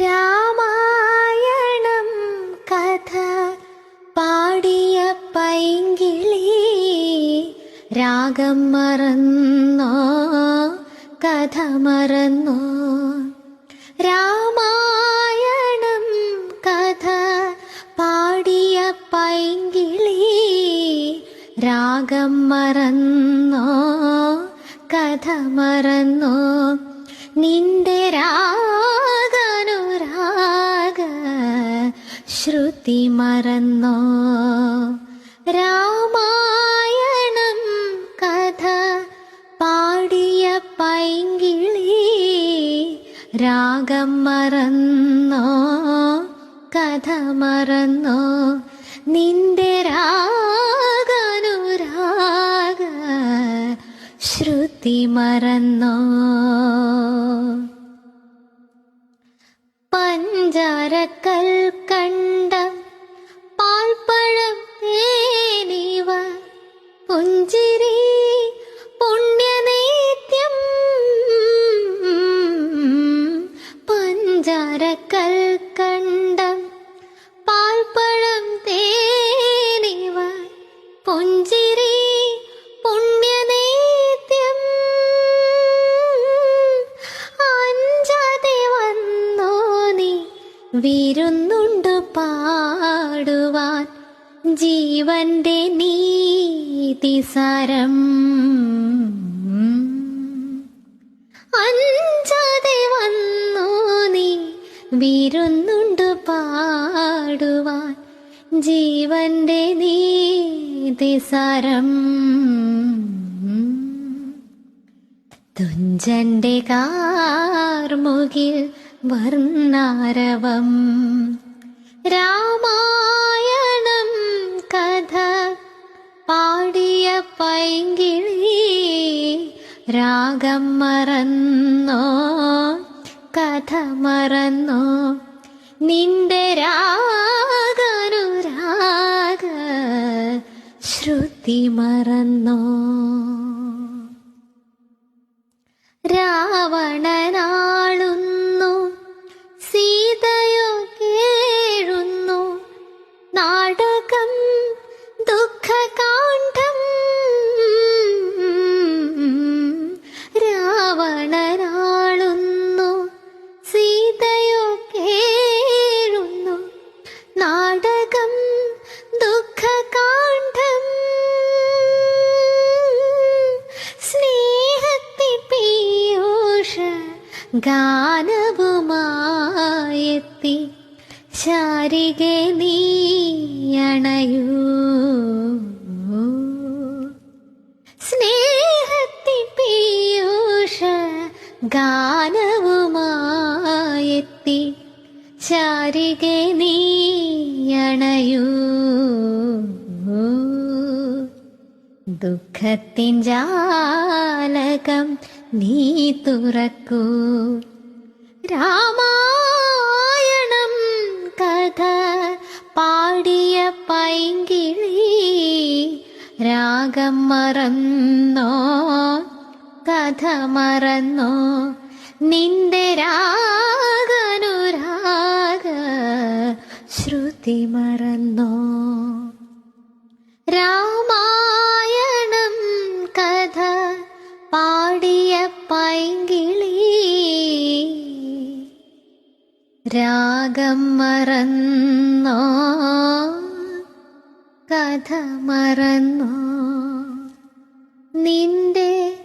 രാമായണം കഥ പാടിയ പൈങ്കിളി രാഗം മറന്നോ കഥ മറന്നോ? രാമായണം കഥ പാടിയ പൈങ്കിളി രാഗം മറന്നോ കഥ മറന്നോ? നിന്റെ രാഗനുരാഗ ശ്രുതി മറന്നോ? രാമായണം കഥ പാടിയ പൈങ്കിളി രാഗം മറന്നോ? കഥ മറന്നോ? നിന്റെ രാഗനുരാഗ ശ്രുതി മറന്നോ? പഞ്ചാരക്കൽ പുഞ്ചിരി പുണ്യനേത്യം. പഞ്ചാരക്കൽ കണ്ടം പാൽപ്പഴം തേനിവ. പുഞ്ചിരി പുണ്യനേത്യം. അഞ്ചാതെ വന്നോ നീ. വിരുന്നുണ്ട് പാടുവാൻ. ജീവന്റെ നീതിസാരം അഞ്ചാതെ വന്നു നീ വിരുന്നുണ്ടു പാടുവാൻ. ജീവന്റെ നീതിസാരം തുഞ്ചന്റെ കാർമുകിൽ വർണാരവം. രാമായണം രാഗം മറന്നോ? കഥ മറന്നോ? നിന്റെ രാഗനുരാഗ ശ്രുതി മറന്നോ? രാവണനാളുന്നു ഗാനവുമായെത്തി. ശാരികെ നീ സ്നേഹത്തെ പീയൂഷ ഗാനവുമായെത്തി. ശാരികെ നീ ദുഃഖത്തിൻ ജാലകം നീ തുറക്കൂ. രാമായണം കഥ പാടിയ പൈങ്കിളി രാഗം മറന്നോ? കഥ മറന്നോ? നിന്റെ രാഗനുരാഗ ശ്രുതി മറന്നോ? രാമായണം രാഗം മറന്നോ? കഥ മറന്നോ? നിന്റെ